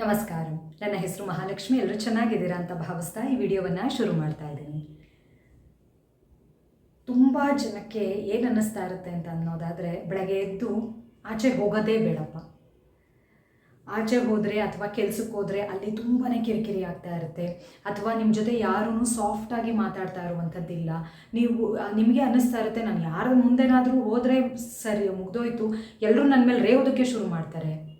ನಮಸ್ಕಾರ. ನನ್ನ ಹೆಸರು ಮಹಾಲಕ್ಷ್ಮಿ. ಎಲ್ಲರೂ ಚೆನ್ನಾಗಿದ್ದೀರಾ ಅಂತ ಭಾವಿಸ್ತಾ ಈ ವಿಡಿಯೋವನ್ನು ಶುರು ಮಾಡ್ತಾ ಇದ್ದೀನಿ. ತುಂಬ ಜನಕ್ಕೆ ಏನು ಅನ್ನಿಸ್ತಾ ಇರುತ್ತೆ ಅಂತ ಅನ್ನೋದಾದರೆ, ಬೆಳಗ್ಗೆ ಎದ್ದು ಆಚೆ ಹೋಗೋದೇ ಬೇಡಪ್ಪ. ಆಚೆ ಹೋದರೆ ಅಥವಾ ಕೆಲ್ಸಕ್ಕೆ ಹೋದರೆ ಅಲ್ಲಿ ತುಂಬಾ ಕಿರಿಕಿರಿ ಆಗ್ತಾ ಇರುತ್ತೆ. ಅಥವಾ ನಿಮ್ಮ ಜೊತೆ ಯಾರೂ ಸಾಫ್ಟಾಗಿ ಮಾತಾಡ್ತಾ ಇರುವಂಥದ್ದಿಲ್ಲ. ನೀವು ನಿಮಗೆ ಅನ್ನಿಸ್ತಾ ಇರುತ್ತೆ, ನಾನು ಯಾರ ಮುಂದೆನಾದರೂ ಹೋದರೆ ಸರಿ ಮುಗ್ದೋಯ್ತು. ಎಲ್ಲರೂ ನನ್ನ ಮೇಲೆ ರೇಯೋದಕ್ಕೆ ಶುರು ಮಾಡ್ತಾರೆ.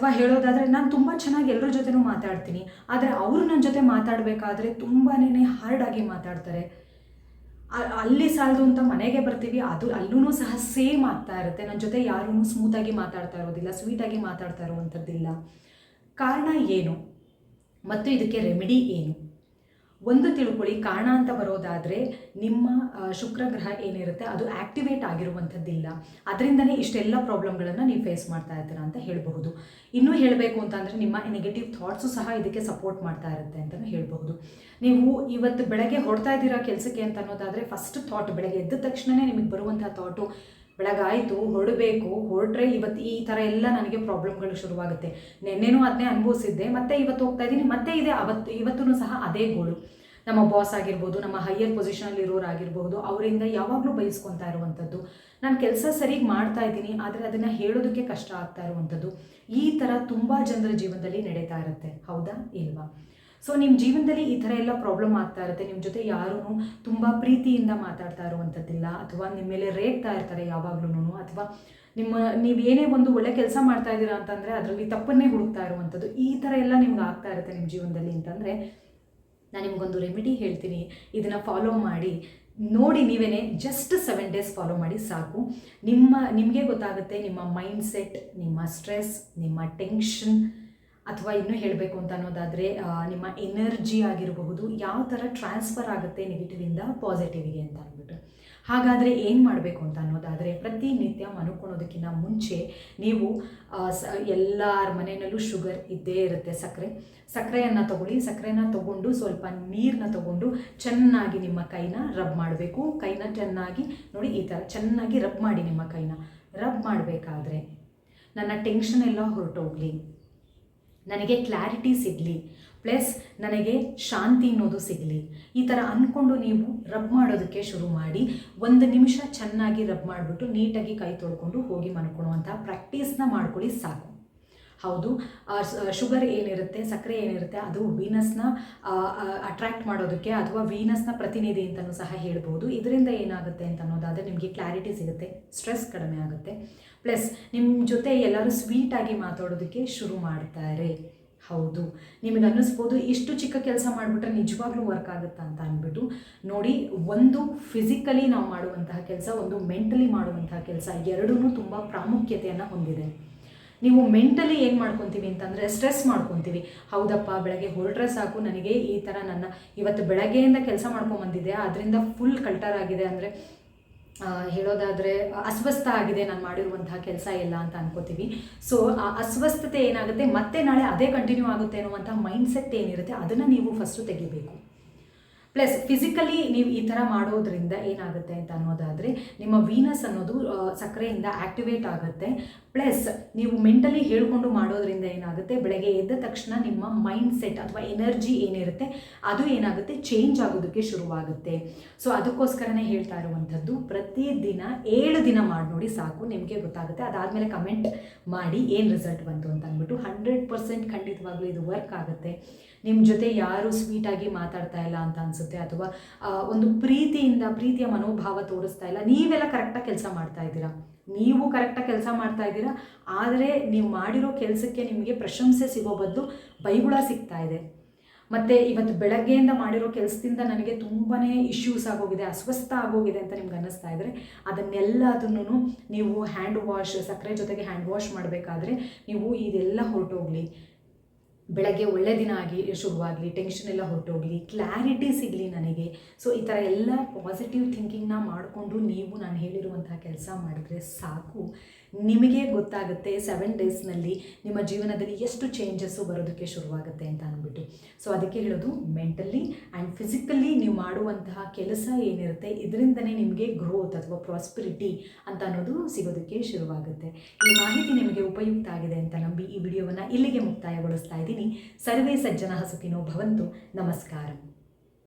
ಅಥವಾ ಹೇಳೋದಾದರೆ ನಾನು ತುಂಬ ಚೆನ್ನಾಗಿ ಎಲ್ಲರ ಜೊತೆನೂ ಮಾತಾಡ್ತೀನಿ, ಆದರೆ ಅವರು ನನ್ನ ಜೊತೆ ಮಾತಾಡಬೇಕಾದ್ರೆ ತುಂಬಾ ಹಾರ್ಡಾಗಿ ಮಾತಾಡ್ತಾರೆ. ಅಲ್ಲಿ ಸಾಲದು ಅಂತ ಮನೆಗೆ ಬರ್ತೀವಿ, ಅದು ಅಲ್ಲೂ ಸಹ ಸೇಮ್ ಆಗ್ತಾ ಇರುತ್ತೆ. ನನ್ನ ಜೊತೆ ಯಾರೂ ಸ್ಮೂತಾಗಿ ಮಾತಾಡ್ತಾ ಇರೋದಿಲ್ಲ ಸ್ವೀಟಾಗಿ ಮಾತಾಡ್ತಾ ಇರುವಂಥದ್ದಿಲ್ಲ ಕಾರಣ ಏನು? ಮತ್ತು ಇದಕ್ಕೆ ರೆಮಿಡಿ ಏನು? ಒಂದು ತಿಳ್ಕೊಳ್ಳಿ ಕಾರಣ ಅಂತ ಬರೋದಾದರೆ ನಿಮ್ಮ ಶುಕ್ರ ಗ್ರಹ ಏನಿರುತ್ತೆ ಅದು ಆ್ಯಕ್ಟಿವೇಟ್ ಆಗಿರುವಂಥದ್ದಿಲ್ಲ. ಅದರಿಂದನೇ ಇಷ್ಟೆಲ್ಲ ಪ್ರಾಬ್ಲಮ್ಗಳನ್ನು ನೀವು ಫೇಸ್ ಮಾಡ್ತಾ ಇರ್ತೀರಾ ಅಂತ ಹೇಳಬಹುದು. ಇನ್ನೂ ಹೇಳಬೇಕು ಅಂತಂದರೆ ನಿಮ್ಮ ನೆಗೆಟಿವ್ ಥಾಟ್ಸು ಸಹ ಇದಕ್ಕೆ ಸಪೋರ್ಟ್ ಮಾಡ್ತಾ ಇರುತ್ತೆ ಅಂತಲೂ ಹೇಳಬಹುದು. ನೀವು ಇವತ್ತು ಬೆಳಗ್ಗೆ ಹೊಡ್ತಾ ಇದ್ದೀರಾ ಕೆಲಸಕ್ಕೆ ಅಂತ ಅನ್ನೋದಾದರೆ ಫಸ್ಟ್ ಥಾಟ್ ಬೆಳಗ್ಗೆ ಎದ್ದ ತಕ್ಷಣವೇ ನಿಮಗೆ ಬರುವಂಥ ಥಾಟು ಬೆಳಗಾಯಿತು, ಹೊರಡಬೇಕು, ಹೊರಟ್ರೆ ಇವತ್ತು ಈ ಥರ ಎಲ್ಲ ನನಗೆ ಪ್ರಾಬ್ಲಮ್ಗಳು ಶುರುವಾಗುತ್ತೆ. ನಿನ್ನೆನೂ ಅದನ್ನೇ ಅನುಭವಿಸಿದ್ದೆ, ಮತ್ತೆ ಇವತ್ತು ಹೋಗ್ತಾ ಇದ್ದೀನಿ, ಮತ್ತೆ ಇದೆ, ಅವತ್ತು ಇವತ್ತೂ ಸಹ ಅದೇ ಗೋಳು ನಮ್ಮ ಬಾಸ್ ಆಗಿರ್ಬೋದು, ನಮ್ಮ ಹೈಯರ್ ಪೊಸಿಷನಲ್ಲಿ ಇರೋರಾಗಿರ್ಬೋದು ಅವರಿಂದ ಯಾವಾಗಲೂ ಬಯಸ್ಕೊತಾ ಇರುವಂಥದ್ದು ನಾನು ಕೆಲಸ ಸರಿಗೆ ಮಾಡ್ತಾ ಇದ್ದೀನಿ, ಆದರೆ ಅದನ್ನು ಹೇಳೋದಕ್ಕೆ ಕಷ್ಟ ಆಗ್ತಾ ಇರುವಂಥದ್ದು ಈ ಥರ ತುಂಬ ಜನರ ಜೀವನದಲ್ಲಿ ನಡೀತಾ ಇರುತ್ತೆ, ಹೌದಾ, ಇಲ್ವಾ? ಸೊ ನಿಮ್ಮ ಜೀವನದಲ್ಲಿ ಈ ಥರ ಎಲ್ಲ ಪ್ರಾಬ್ಲಮ್ ಆಗ್ತಾ ಇರುತ್ತೆ. ನಿಮ್ಮ ಜೊತೆ ಯಾರೂ ತುಂಬ ಪ್ರೀತಿಯಿಂದ ಮಾತಾಡ್ತಾ ಇರುವಂಥದ್ದಿಲ್ಲ. ಅಥವಾ ನಿಮ್ಮ ಮೇಲೆ ರೇಗ್ತಾ ಇರ್ತಾರೆ ಯಾವಾಗ್ಲೂ ಅಥವಾ ನಿಮ್ಮ, ನೀವು ಏನೇ ಒಂದು ಒಳ್ಳೆ ಕೆಲಸ ಮಾಡ್ತಾ ಇದ್ದೀರಾ ಅಂತಂದರೆ ಅದರಲ್ಲಿ ತಪ್ಪನ್ನೇ ಹುಡುಕ್ತಾ ಇರುವಂಥದ್ದು. ಈ ಥರ ಎಲ್ಲ ನಿಮ್ಗೆ ಆಗ್ತಾ ಇರುತ್ತೆ ನಿಮ್ಮ ಜೀವನದಲ್ಲಿ ಅಂತಂದರೆ, ನಾನು ನಿಮಗೊಂದು ರೆಮಿಡಿ ಹೇಳ್ತೀನಿ. ಇದನ್ನು ಫಾಲೋ ಮಾಡಿ. ನೋಡಿ ನೀವೇ ಜಸ್ಟ್ ಸೆವೆನ್ ಡೇಸ್ ಫಾಲೋ ಮಾಡಿ ಸಾಕು. ನಿಮ್ಮ, ನಿಮಗೆ ಗೊತ್ತಾಗುತ್ತೆ ನಿಮ್ಮ ಮೈಂಡ್ ಸೆಟ್ ನಿಮ್ಮ ಸ್ಟ್ರೆಸ್ ನಿಮ್ಮ ಟೆನ್ಷನ್ ಅಥವಾ ಇನ್ನೂ ಹೇಳಬೇಕು ಅಂತ ಅನ್ನೋದಾದರೆ ನಿಮ್ಮ ಎನರ್ಜಿ ಆಗಿರಬಹುದು, ಯಾವ ಥರ ಟ್ರಾನ್ಸ್ಫರ್ ಆಗುತ್ತೆ ನೆಗೆಟಿವಿಂದ ಪಾಸಿಟಿವ್ಗೆ ಅಂತ ಅಂದ್ಬಿಟ್ಟು. ಹಾಗಾದರೆ ಏನು ಮಾಡಬೇಕು ಅಂತ ಅನ್ನೋದಾದರೆ, ಪ್ರತಿನಿತ್ಯ ಮನುಕೊಳ್ಳೋದಕ್ಕಿಂತ ಮುಂಚೆ ನೀವು ಎಲ್ಲರ ಮನೆಯಲ್ಲೂ ಶುಗರ್ ಇದ್ದೇ ಇರುತ್ತೆ ಸಕ್ಕರೆ. ಸಕ್ಕರೆಯನ್ನು ತಗೊಳ್ಳಿ. ಸಕ್ಕರೆನ ತಗೊಂಡು ಸ್ವಲ್ಪ ನೀರನ್ನ ತಗೊಂಡು ಚೆನ್ನಾಗಿ ನಿಮ್ಮ ಕೈನ ರಬ್ ಮಾಡಬೇಕು. ಕೈನ ಚೆನ್ನಾಗಿ, ನೋಡಿ ಈ ಥರ ಚೆನ್ನಾಗಿ ರಬ್ ಮಾಡಿ ನಿಮ್ಮ ಕೈನ. ರಬ್ ಮಾಡಬೇಕಾದ್ರೆ ನನ್ನ ಟೆನ್ಷನ್ ಎಲ್ಲ ಹೊರಟೋಗ್ಲಿ. ನನಗೆ ಕ್ಲಾರಿಟಿ ಸಿಗಲಿ ಪ್ಲಸ್ ನನಗೆ ಶಾಂತಿ ಅನ್ನೋದು ಸಿಗಲಿ. ಈ ಥರ ಅಂದ್ಕೊಂಡು ನೀವು ರಬ್ ಮಾಡೋದಕ್ಕೆ ಶುರು ಮಾಡಿ, ಒಂದು ನಿಮಿಷ ಚೆನ್ನಾಗಿ ರಬ್ ಮಾಡಿಬಿಟ್ಟು ನೀಟಾಗಿ ಕೈ ತೊಳ್ಕೊಂಡು ಹೋಗಿ ಮನ್ಕೊಳ್ಳುವಂಥ ಪ್ರಾಕ್ಟೀಸ್ನ ಮಾಡ್ಕೊಳ್ಳಿ ಸಾಕು. ಹೌದು. ಶುಗರ್ ಏನಿರುತ್ತೆ, ಸಕ್ಕರೆ ಏನಿರುತ್ತೆ, ಅದು ವೀನಸ್ನ ಅಟ್ರ್ಯಾಕ್ಟ್ ಮಾಡೋದಕ್ಕೆ ಅಥವಾ ವೀನಸ್ನ ಪ್ರತಿನಿಧಿ ಅಂತಲೂ ಸಹ ಹೇಳ್ಬೋದು. ಇದರಿಂದ ಏನಾಗುತ್ತೆ ಅಂತ ಅನ್ನೋದಾದರೆ ನಿಮಗೆ ಕ್ಲಾರಿಟಿ ಸಿಗುತ್ತೆ, ಸ್ಟ್ರೆಸ್ ಕಡಿಮೆ ಆಗುತ್ತೆ. ಪ್ಲಸ್ ನಿಮ್ಮ ಜೊತೆ ಎಲ್ಲರೂ ಸ್ವೀಟಾಗಿ ಮಾತಾಡೋದಕ್ಕೆ ಶುರು ಮಾಡ್ತಾರೆ. ಹೌದು. ನಿಮಗೆ ಅನ್ನಿಸ್ಬೋದು, ಇಷ್ಟು ಚಿಕ್ಕ ಕೆಲಸ ಮಾಡಿಬಿಟ್ರೆ ನಿಜವಾಗ್ಲೂ ವರ್ಕ್ ಆಗುತ್ತಾ ಅಂತ ಅಂದ್ಬಿಟ್ಟು, ನೋಡಿ, ಒಂದು ಫಿಸಿಕಲಿ ನಾವು ಮಾಡುವಂತಹ ಕೆಲಸ, ಒಂದು ಮೆಂಟಲಿ ಮಾಡುವಂತಹ ಕೆಲಸ ಎರಡೂ ತುಂಬ ಪ್ರಾಮುಖ್ಯತೆಯನ್ನು ಹೊಂದಿದೆ. ನೀವು ಮೆಂಟಲಿ ಏನು ಮಾಡ್ಕೊತೀವಿ ಅಂತಂದರೆ ಸ್ಟ್ರೆಸ್ ಮಾಡ್ಕೊತೀವಿ. ಹೌದಪ್ಪ, ಬೆಳಗ್ಗೆ ಹೊರಟ್ರೆ ಸಾಕು, ನನಗೆ ಈ ಥರ ನನ್ನ ಇವತ್ತು ಬೆಳಗ್ಗೆಯಿಂದ ಕೆಲಸ ಮಾಡ್ಕೊಂಬಂದಿದೆ ಅದರಿಂದ ಫುಲ್ ಕಲ್ಟರ್ ಆಗಿದೆ ಅಂದರೆ ಹೇಳೋದಾದರೆ ಅಸ್ವಸ್ಥ ಆಗಿದೆ ನಾನು ಮಾಡಿರುವಂತಹ ಕೆಲಸ ಎಲ್ಲ ಅಂತ ಅನ್ಕೋತೀವಿ. ಸೊ ಆ ಅಸ್ವಸ್ಥತೆ ಏನಾಗುತ್ತೆ, ಮತ್ತೆ ನಾಳೆ ಅದೇ ಕಂಟಿನ್ಯೂ ಆಗುತ್ತೆ ಅನ್ನುವಂಥ ಮೈಂಡ್ಸೆಟ್ ಏನಿರುತ್ತೆ, ಅದನ್ನು ನೀವು ಫಸ್ಟು ತೆಗಿಬೇಕು. ಪ್ಲಸ್ ಫಿಸಿಕಲಿ ನೀವು ಈ ಥರ ಮಾಡೋದ್ರಿಂದ ಏನಾಗುತ್ತೆ ಅಂತ ಅನ್ನೋದಾದರೆ, ನಿಮ್ಮ ವೀನಸ್ ಅನ್ನೋದು ಸಕ್ಕರೆಯಿಂದ ಆ್ಯಕ್ಟಿವೇಟ್ ಆಗುತ್ತೆ. ಪ್ಲಸ್ ನೀವು ಮೆಂಟಲಿ ಹೇಳ್ಕೊಂಡು ಮಾಡೋದ್ರಿಂದ ಏನಾಗುತ್ತೆ, ಬೆಳಗ್ಗೆ ಎದ್ದ ತಕ್ಷಣ ನಿಮ್ಮ ಮೈಂಡ್ ಸೆಟ್ ಅಥವಾ ಎನರ್ಜಿ ಏನಿರುತ್ತೆ, ಅದು ಏನಾಗುತ್ತೆ ಚೇಂಜ್ ಆಗೋದಕ್ಕೆ ಶುರುವಾಗುತ್ತೆ. ಸೊ ಅದಕ್ಕೋಸ್ಕರನೇ ಹೇಳ್ತಾ ಇರುವಂಥದ್ದು, ಪ್ರತಿದಿನ ಏಳು ದಿನ ಮಾಡಿ ನೋಡಿ ಸಾಕು, ನಿಮಗೆ ಗೊತ್ತಾಗುತ್ತೆ. ಅದಾದಮೇಲೆ ಕಮೆಂಟ್ ಮಾಡಿ ಏನು ರಿಸಲ್ಟ್ ಬಂತು ಅಂತ ಅಂದ್ಬಿಟ್ಟು ಹಂಡ್ರೆಡ್ ಪರ್ಸೆಂಟ್ ಖಂಡಿತವಾಗ್ಲೂ ಇದು ವರ್ಕ್ ಆಗುತ್ತೆ. ನಿಮ್ಮ ಜೊತೆ ಯಾರು ಸ್ವೀಟಾಗಿ ಮಾತಾಡ್ತಾ ಇಲ್ಲ ಅಂತ ಅನಿಸುತ್ತೆ ಅಥವಾ ಒಂದು ಪ್ರೀತಿಯಿಂದ, ಪ್ರೀತಿಯ ಮನೋಭಾವ ತೋರಿಸ್ತಾ ಇಲ್ಲ. ನೀವೆಲ್ಲ ಕರೆಕ್ಟಾಗಿ ಕೆಲಸ ಮಾಡ್ತಾ ಇದ್ದೀರಾ? ನೀವು ಕರೆಕ್ಟಾಗಿ ಕೆಲಸ ಮಾಡ್ತಾ ಇದ್ದೀರಾ? ಆದರೆ ನೀವು ಮಾಡಿರೋ ಕೆಲಸಕ್ಕೆ ನಿಮಗೆ ಪ್ರಶಂಸೆ ಸಿಗೋ ಬದಲು ಬೈಗುಳ ಸಿಗ್ತಾ ಇದೆ. ಮತ್ತು ಇವತ್ತು ಬೆಳಗ್ಗೆಯಿಂದ ಮಾಡಿರೋ ಕೆಲಸದಿಂದ ನನಗೆ ತುಂಬಾ ಇಶ್ಯೂಸ್ ಆಗೋಗಿದೆ, ಅಸ್ವಸ್ಥ ಆಗೋಗಿದೆ ಅಂತ ನಿಮ್ಗೆ ಅನ್ನಿಸ್ತಾ ಇದ್ದರೆ ಅದನ್ನೆಲ್ಲದನ್ನು ನೀವು ಹ್ಯಾಂಡ್ ವಾಶ್ ಸಕ್ಕರೆ ಜೊತೆಗೆ ಹ್ಯಾಂಡ್ ವಾಶ್ ಮಾಡಬೇಕಾದ್ರೆ ನೀವು ಇದೆಲ್ಲ ಹೊರಟೋಗ್ಲಿ. ಬೆಳಗ್ಗೆ ಒಳ್ಳೆ ದಿನ ಆಗಿ ಶುರುವಾಗಲಿ ಟೆನ್ಷನ್ ಎಲ್ಲ ಹೊರಟೋಗ್ಲಿ ಕ್ಲಾರಿಟಿ ಸಿಗಲಿ ನನಗೆ. ಸೊ ಈ ಥರ ಎಲ್ಲ ಪಾಸಿಟಿವ್ ಥಿಂಕಿಂಗ್ನ ಮಾಡಿಕೊಂಡು ನೀವು ನಾನು ಹೇಳಿರುವಂತಹ ಕೆಲಸ ಮಾಡಿದ್ರೆ ಸಾಕು. ನಿಮಗೆ ಗೊತ್ತಾಗುತ್ತೆ ಸೆವೆನ್ ಡೇಸ್ನಲ್ಲಿ ನಿಮ್ಮ ಜೀವನದಲ್ಲಿ ಎಷ್ಟು ಚೇಂಜಸ್ಸು ಬರೋದಕ್ಕೆ ಶುರುವಾಗುತ್ತೆ ಅಂತ ಅಂದ್ಬಿಟ್ಟು. ಸೊ ಅದಕ್ಕೆ ಹೇಳೋದು ಮೆಂಟಲಿ ಆ್ಯಂಡ್ ಫಿಸಿಕಲಿ ನೀವು ಮಾಡುವಂತಹ ಕೆಲಸ ಏನಿರುತ್ತೆ ಇದರಿಂದನೇ ನಿಮಗೆ ಗ್ರೋತ್ ಅಥವಾ ಪ್ರಾಸ್ಪಿರಿಟಿ ಅಂತ ಅನ್ನೋದು ಸಿಗೋದಕ್ಕೆ ಶುರುವಾಗುತ್ತೆ. ಈ ಮಾಹಿತಿ ನಿಮಗೆ ಉಪಯುಕ್ತ ಆಗಿದೆ ಅಂತ ನಂಬಿ ಈ ವಿಡಿಯೋವನ್ನು ಇಲ್ಲಿಗೆ ಮುಕ್ತಾಯಗೊಳಿಸ್ತಾ ಇದ್ದೀನಿ. ಸರ್ವೇ ಸಜ್ಜನ ಹಸುಕಿನೋ ಭವಂತು. ನಮಸ್ಕಾರ.